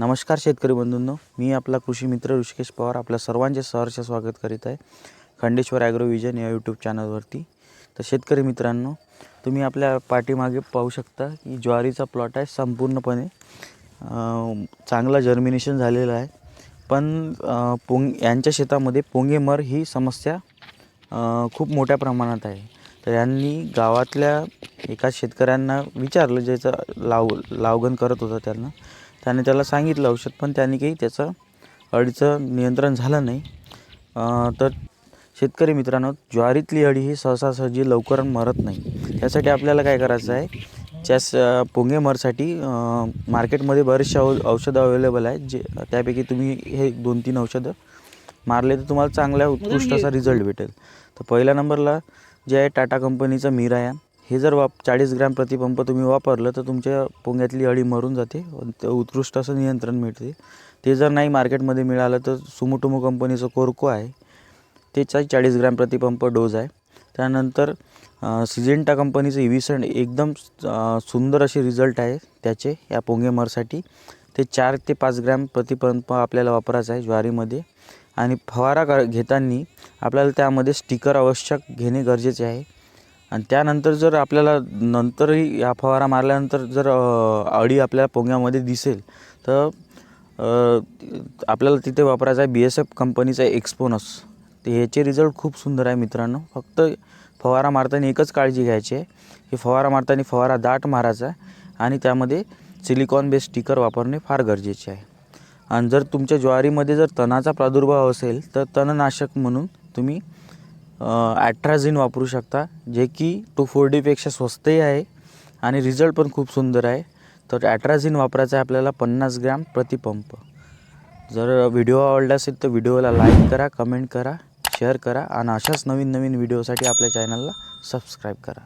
नमस्कार शेतकरी बंधूंनो मी आपला कृषी मित्र ऋषिकेश पवार आपल्या सर्वांचे सहर्ष स्वागत करीत आहे खंडेश्वर ॲग्रो विजन या यूट्यूब चॅनलवरती तर शेतकरी मित्रांनो तुम्ही आपल्या पाठीमागे पाहू शकता की ज्वारीचा प्लॉट आहे संपूर्णपणे चांगला जर्मिनेशन झालेलं आहे. पण पोंग यांच्या शेतामध्ये पोंगेमर ही समस्या खूप मोठ्या प्रमाणात आहे. तर यांनी गावातल्या एका शेतकऱ्यांना विचारलं ज्याचं लाव लावगण करत होता त्यांना त्याने त्याला सांगितलं औषध पण त्याने काही त्याचं अळीचं नियंत्रण झालं नाही. तर शेतकरी मित्रांनो ज्वारीतली अळी ही सहजासहजी लवकर मरत नाही. त्यासाठी आपल्याला काय करायचं आहे त्यास पोंगे मरसाठी मार्केटमध्ये बरेचसे औ औषधं अवेलेबल आहेत जे त्यापैकी तुम्ही हे दोन तीन औषधं मारले तर तुम्हाला चांगल्या उत्कृष्ट असा रिझल्ट भेटेल. तर पहिल्या नंबरला जे आहे टाटा कंपनीचं मीराया हे जर वाप चाळीस ग्रॅम प्रतिपंप तुम्ही वापरलं तर तुमच्या पोंग्यातली अळी मरून जाते उत्कृष्ट असं नियंत्रण मिळते. ते जर नाही मार्केटमध्ये मिळालं तर सुमुटुमो कंपनीचं कोरको आहे. त्याचा चाळीस ग्रॅम प्रतिपंप डोज आहे. त्यानंतर सिजेंटा कंपनीचं इव्हिसंड एकदम सुंदर असे रिझल्ट आहे त्याचे या पोंगेमरसाठी. ते चार ते पाच ग्रॅम प्रतिपंप आपल्याला वापरायचं आहे ज्वारीमध्ये. आणि फवारा कर घेताना आपल्याला त्यामध्ये स्टिकर आवश्यक घेणे गरजेचे आहे. आणि त्यानंतर जर आपल्याला नंतरही या फवारा मारल्यानंतर जर अळी आपल्या पोंग्यामध्ये दिसेल तर आपल्याला तिथे वापरायचा आहे बी एस एफ कंपनीचा एक्सपोनस ते ह्याचे रिझल्ट खूप सुंदर आहे मित्रांनो. फक्त फवारा मारताना एकच काळजी घ्यायची आहे. की फवारा मारताना फवारा दाट मारायचा आहे आणि त्यामध्ये सिलिकॉन बेस स्टिकर वापरणे फार गरजेचे आहे. आणि जर तुमच्या ज्वारीमध्ये जर तणाचा प्रादुर्भाव असेल तर तणनाशक म्हणून तुम्ही ॲट्राझिन वापरू शकता जे की टू फोर डीपेक्षा स्वस्तही आहे आणि रिझल्ट पण खूप सुंदर आहे. तर ॲट्राझिन वापरायचं आहे आपल्याला पन्नास ग्रॅम प्रतिपंप जर व्हिडिओ आवडला असेल तर व्हिडिओला लाईक करा कमेंट करा शेअर करा आणि अशाच नवीन नवीन व्हिडिओसाठी आपल्या चॅनलला सबस्क्राईब करा.